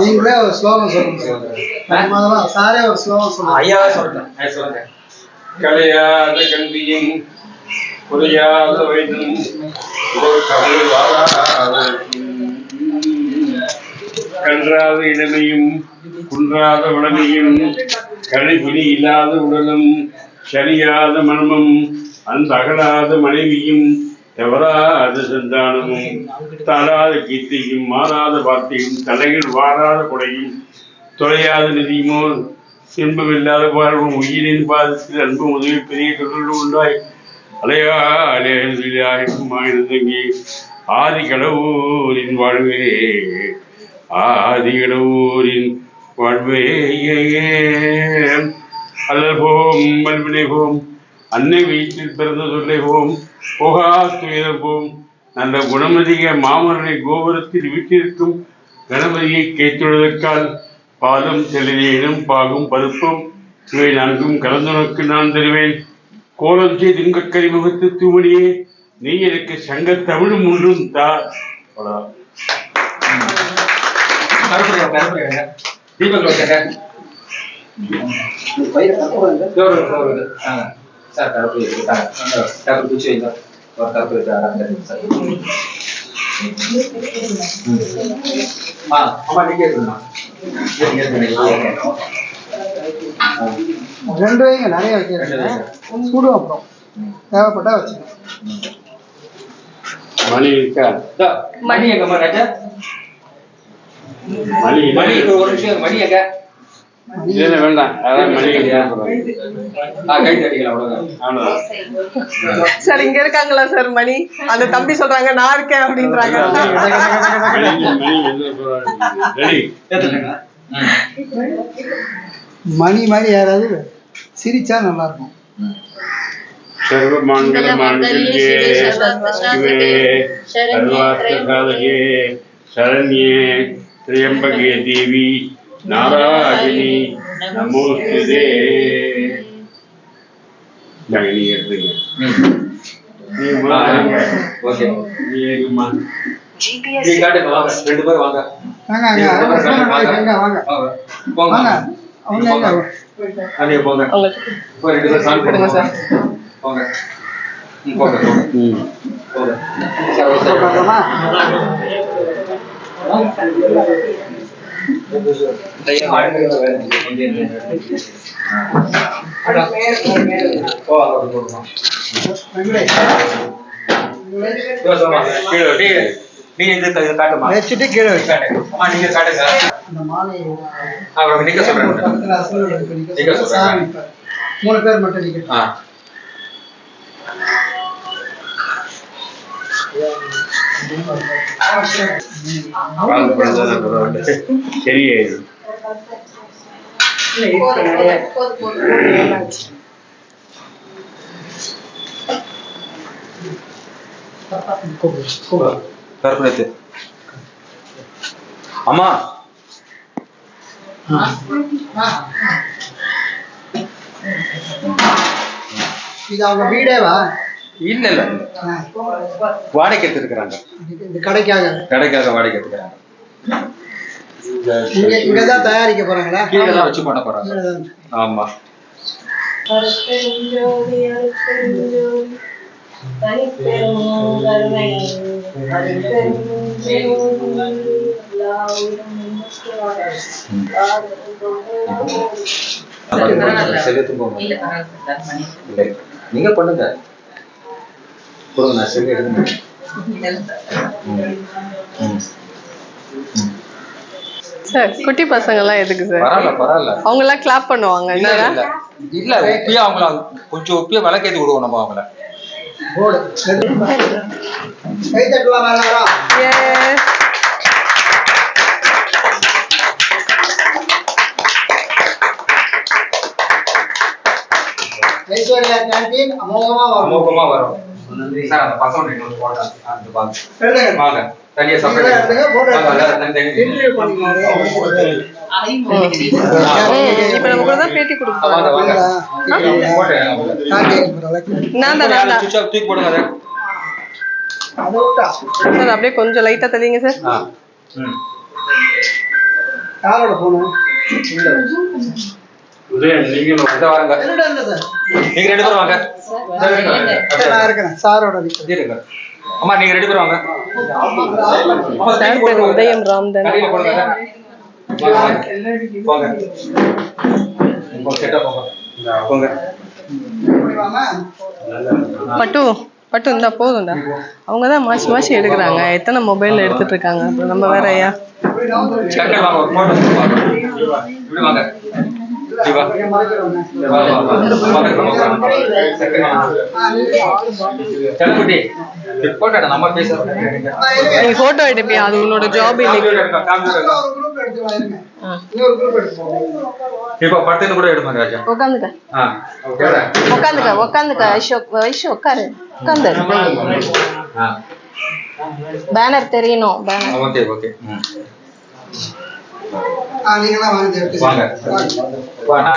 நீங்களே ஒரு ஸ்லோகம் சொல்லுங்க. சார் ஒரு ஸ்லோகம் சொல்லுங்க. ஐயாவே சொல்றேன். கலையாத கல்வியும் குறையாத வயதும் கன்றாத இளமையும் குன்றாத வளமையும் கடைபிடி இல்லாத உடலும் சரியாத மனமும் அந்த அகலாத மனைவியும் தவறாத சந்தானமும் தாழாத கீர்த்தியும் மாறாத வார்த்தையும் தலையில் வாராத கொடையும் தொலையாத நிதியுமோ இன்பமில்லாத வாழ்வும் உயிரின் பாதத்தில் அன்பு உதவி பெரிய தொடர்பு உண்டாய். அலையா அலையாயிருக்கும் தங்கி ஆதி கடவுரின் வாழ்வே ஆதி கடவுரின் வாழ்வே அல்லல் போம் மல்வினை போம் அன்னை வீட்டில் பிறந்த சொல்லை போம் போகா நல்ல குணமதிக மாமனை கோபுரத்தில் வீட்டிற்கும் கணபதியை கைத்தொழுதற்கால் பாலும் தெளிதேனும் பாகும் பருப்பும் இவை நான்கும் கலந்துனக்கு நான் தருவேன். கோலம் செய்து கறி முகத்து தூமணியே நீ எனக்கு சங்க தமிழும் ஒன்றும் தா. அவ்வளவுதான். சார் கருப்பு இருக்காங்க கருப்பு குச்சி வைங்க ஒரு கருப்பு இருக்கு சார் ஆ அம்மா நீங்க இருக்குமா ரெண்டு வைங்க நிறைய வைக்கிறேன் சுடும் அப்புறம் தேவைப்பட்டா வச்சுக்கோங்க மணி இருக்கா மணி ராஜா மணி மணி ஒரு நிமிஷம் மணி எங்க சார் இங்க இருக்காங்களா சார் மணி? அந்த தம்பி சொல்றாங்க நான் இருக்கேன் அப்படின்றாங்க. மணி மாதிரி யாராவது சிரிச்சா நல்லா இருக்கும் சர்வமங்கலமாண்டல்யே சிவே சர்வார்த்த சாதகே சரண்யே திரியம்பகே தேவி. நாராயணி நமோஸ்துதே. நீங்க எடுத்துங்க ஓகே. நீங்கம்மா நீங்க போங்க. நீங்க- இது காட்டுமா வச்சுட்டு கீழே நீங்க காட்டுங்க அப்புறம் நிக்க சொல்றேன். நிக்க சொல்றேன். மூணு பேர் மட்டும் நிக்க சரியாயிடும். கருப்பு அம்மா. இது அவங்க வீடேவா? இல்ல இல்ல. வாடகை எடுத்துருக்காங்க இந்த கடைக்காக. கடைக்காக வாடகை எடுத்துக்கிறாங்க. இங்க இங்கதான் தயாரிக்க போறாங்களா? கீழே தான் வச்சு பண்ண போறாங்க. ஆமா. அருட்பெருஞ்சோதி, அருட்பெருஞ்சோதி, தனிப்பெருங்கருணை, அருட்பெருஞ்சோதி, எல்லா உயிரும் நமஸ்காரம். செலுத்து போங்க இல்லை நீங்க பண்ணுங்க கொடுங்க நான் செல்லு சார் குட்டி பசங்க எல்லாம் எதுக்கு சார்? பரவாயில்ல பரவாயில்ல. அவங்க எல்லாம் கிளாப் பண்ணுவாங்க இல்ல இல்ல. இல்ல உப்பியா அவங்கள கொஞ்சம் உப்பியா விளக்கேத்தி விடுவோம் நம்ம அவங்கள. போடு. கை. ஐஸ்வர்யா கேண்டீன் அமோகமா வரும். அமோகமா வரும். சார் அந்த பசங்க. வாங்க தனியா செப்பரேட் பேட்டி சார் அப்படியே கொஞ்சம் லைட்டா தெரியுங்க சார் யாரோட போகணும் நீங்க ரெண்டு பேரும் வாங்க. சரி, இருங்க. அப்படியே நான் இருக்கிறேன். சாரோட இருங்க. அம்மா நீங்க ரெண்டு பேரும் வாங்க. அம்மா, சார் தூக்கி பேர் போடுங்க. உதயம் ராம்தன் பட்டு பட்டு இருந்தா போதும்டா. அவங்க தான் மாசி மாசி எடுக்கிறாங்க. எத்தனை மொபைல் எடுத்துட்டு இருக்காங்க? நம்ம வேற ஒரு போட்டோ எடுப்பியா அது உன்னோட ஜாப் இப்போ பட்டுன்னு கூட எடுப்பாங்க ராஜா உட்காந்துக்க ஆ ஓகேடா உட்காந்துக்க உட்காந்துக்க ஐஷோ ஐஷோ உட்காரு உட்காந்து ஆ பேனர் தெரியணும் பேனர் ஓகே ஓகே ம் ஆ நீங்களாம் வாங்க. வாங்க.